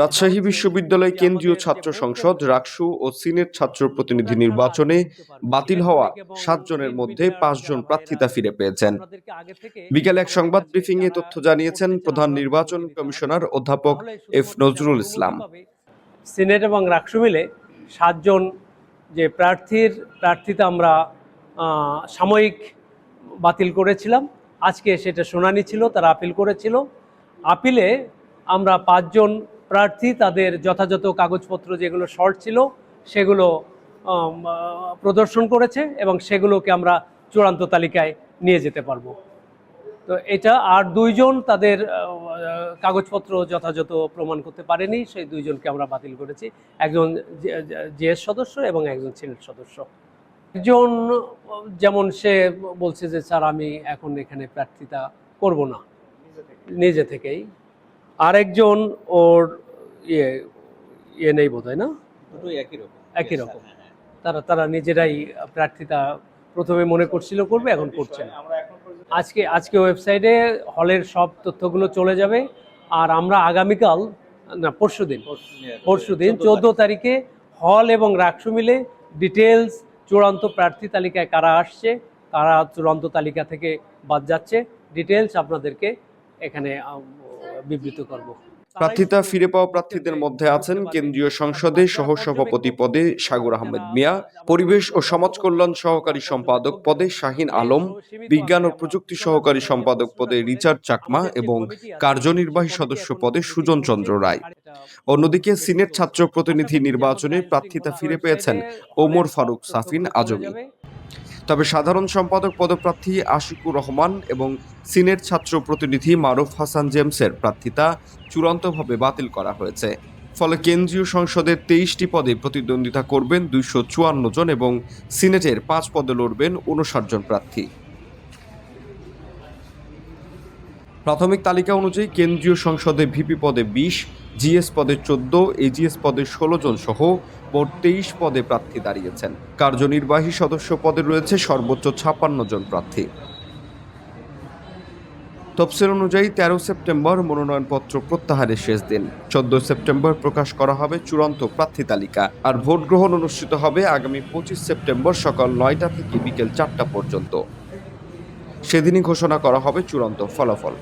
রাজশাহী বিশ্ববিদ্যালয় কেন্দ্রীয় ছাত্র সংসদ, রাকসু ও সিনেট ছাত্র প্রতিনিধি নির্বাচনে বাতিল হওয়া সাতজনের মধ্যে পাঁচজন প্রার্থিতা ফিরে পেয়েছেন। বিকেলে এক সংবাদ ব্রিফিং এ তথ্য জানিয়েছেন প্রধান নির্বাচন কমিশনার অধ্যাপক এফ নজরুল ইসলাম। সিনেট এবং রাকসু মিলে সাতজন যে প্রার্থীর প্রার্থীতা আমরা সাময়িক বাতিল করেছিলাম। আজকে সেটা শুনানি ছিল, তারা আপিল করেছিল। আপিলে আমরা পাঁচজন প্রার্থী তাদের যথাযথ কাগজপত্র যেগুলো শর্ট ছিল, সেগুলো প্রদর্শন করেছে এবং সেগুলোকে আমরা চূড়ান্ত তালিকায় নিয়ে যেতে পারব। তো এটা আর দুইজন তাদের কাগজপত্র যথাযথ প্রমাণ করতে পারেনি, সেই দুইজনকে আমরা বাতিল করেছি। একজন জেএস সদস্য এবং একজন সিনেট সদস্য। একজন, যেমন সে বলছে যে, স্যার, আমি এখন এখানে প্রার্থিতা করব না। নিজে থেকেই। আরেকজন ওর ইয়ে ইয়ে নেই বোধ হয় না? দুটোই একই রকম। একই রকম। তারা তারা নিজেরাই প্রার্থিতা প্রথমে মনে করছিল করবে এখন করছে না। আজকে আজকে ওয়েবসাইটে হলের সব তথ্যগুলো চলে যাবে আর আমরা আগামীকাল না পরশু দিন পরশু দিন চোদ্দ তারিখে। হল এবং রাকসু মিলে ডিটেলস চূড়ান্ত প্রার্থী তালিকায় কারা আসছে কারা চূড়ান্ত তালিকা থেকে বাদ যাচ্ছে ডিটেলস আপনাদেরকে এখানে বিবৃত করব। প্রার্থিতা ফিরে পাওয়া প্রার্থীদের মধ্যে আছেন কেন্দ্রীয় সংসদে সহসভাপতি পদে সাগর আহমেদ মিয়া, পরিবেশ ও সমাজ কল্যাণ সহকারী সম্পাদক পদে শাহিন আলম, বিজ্ঞান ও প্রযুক্তি সহকারী সম্পাদক পদে রিচার্ড চাকমা এবং কার্যনির্বাহী সদস্য পদে সুজন চন্দ্র রায়। অন্যদিকে সিনেট ছাত্র প্রতিনিধি নির্বাচনে প্রার্থিতা ফিরে পেয়েছেন ওমর ফারুক সাফিন আজমি। তবে সাধারণ সম্পাদক পদপ্রার্থী আশিকুর রহমান এবং সিনেট ছাত্র প্রতিনিধি মারুফ হাসান জেমসের প্রার্থিতা চূড়ান্তভাবে বাতিল করা হয়েছে। ফলে কেন্দ্রীয় সংসদের তেইশটি পদে প্রতিদ্বন্দ্বিতা করবেন দুইশো চুয়ান্ন জন এবং সিনেটের পাঁচ পদে লড়বেন উনষাট জন প্রার্থী। প্রাথমিক তালিকা অনুযায়ী কেন্দ্রীয় সংসদে ভিপি পদে বিশ জিএস পদে চোদ্দ, এজিএস পদে ষোলো জন সহ মোট তেইশ পদে প্রার্থী দাঁড়িয়েছেন। কার্যনির্বাহী সদস্য পদে রয়েছে সর্বোচ্চ ছাপ্পান্ন জন প্রার্থী। তফসিল অনুযায়ী তেরো সেপ্টেম্বর মনোনয়নপত্র প্রত্যাহারের শেষ দিন। চোদ্দ সেপ্টেম্বর প্রকাশ করা হবে চূড়ান্ত প্রার্থী তালিকা। আর ভোট গ্রহণ অনুষ্ঠিত হবে আগামী পঁচিশ সেপ্টেম্বর সকাল নয়টা থেকে বিকেল চারটা পর্যন্ত। সেদিনই ঘোষণা করা হবে চূড়ান্ত ফলাফল।